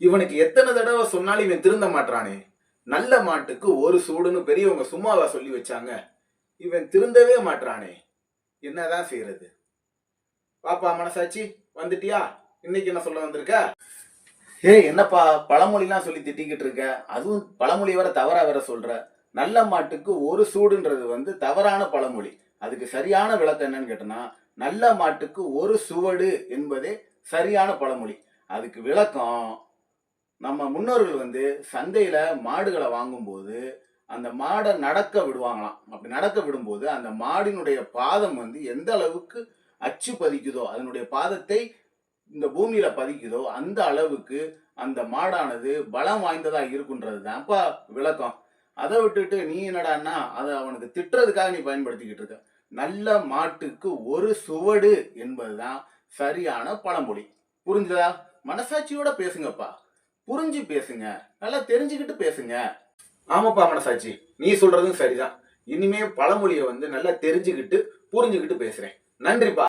இவனுக்கு எத்தனை தடவை சொன்னாலும் இவன் திருந்த மாட்றானே. நல்ல மாட்டுக்கு ஒரு சூடுன்னு பெரியவங்க சும்மாவா சொல்லி வச்சாங்க. இவன் திருந்தவே மாட்றானே. என்னதான் செய்யறது பாப்பா மனசாச்சி வந்துட்டியா? இன்னைக்கு என்ன சொல்ல வந்திருக்க? ஏய் என்னப்பா பழமொழிலாம் சொல்லி திட்டிக்கிட்டு இருக்க? அதுவும் பழமொழி வர தவறா வேற சொல்ற. நல்ல மாட்டுக்கு ஒரு சூடுன்றது வந்து தவறான பழமொழி. அதுக்கு சரியான விளக்கம் என்னன்னு கேட்டனா நல்ல மாட்டுக்கு ஒரு சுவடு என்பதே சரியான பழமொழி. அதுக்கு விளக்கம் நம்ம முன்னோர்கள் வந்து சந்தையில் மாடுகளை வாங்கும்போது அந்த மாடை நடக்க விடுவாங்களாம். அப்படி நடக்க விடும்போது அந்த மாடினுடைய பாதம் வந்து எந்த அளவுக்கு அச்சு பதிக்குதோ அதனுடைய பாதத்தை இந்த பூமியில் பதிக்குதோ அந்த அளவுக்கு அந்த மாடானது பலம் வாய்ந்ததாக இருக்குன்றது தான்ப்பா விளக்கம். அதை விட்டுட்டு நீ என்னடான்னா அதை அவனுக்கு திட்டுறதுக்காக நீ பயன்படுத்திக்கிட்டு இருக்க. நல்ல மாட்டுக்கு ஒரு சுவடு என்பதுதான் சரியான பழமொழி. புரிஞ்சுதா? மனசாட்சியோட பேசுங்கப்பா. புரிஞ்சு பேசுங்க. நல்லா தெரிஞ்சுக்கிட்டு பேசுங்க. ஆமாப்பா மனசாட்சி. நீ சொல்றதும் சரிதான். இனிமே பழமொழியை வந்து நல்லா தெரிஞ்சுக்கிட்டு புரிஞ்சுக்கிட்டு பேசுறேன். நன்றிப்பா.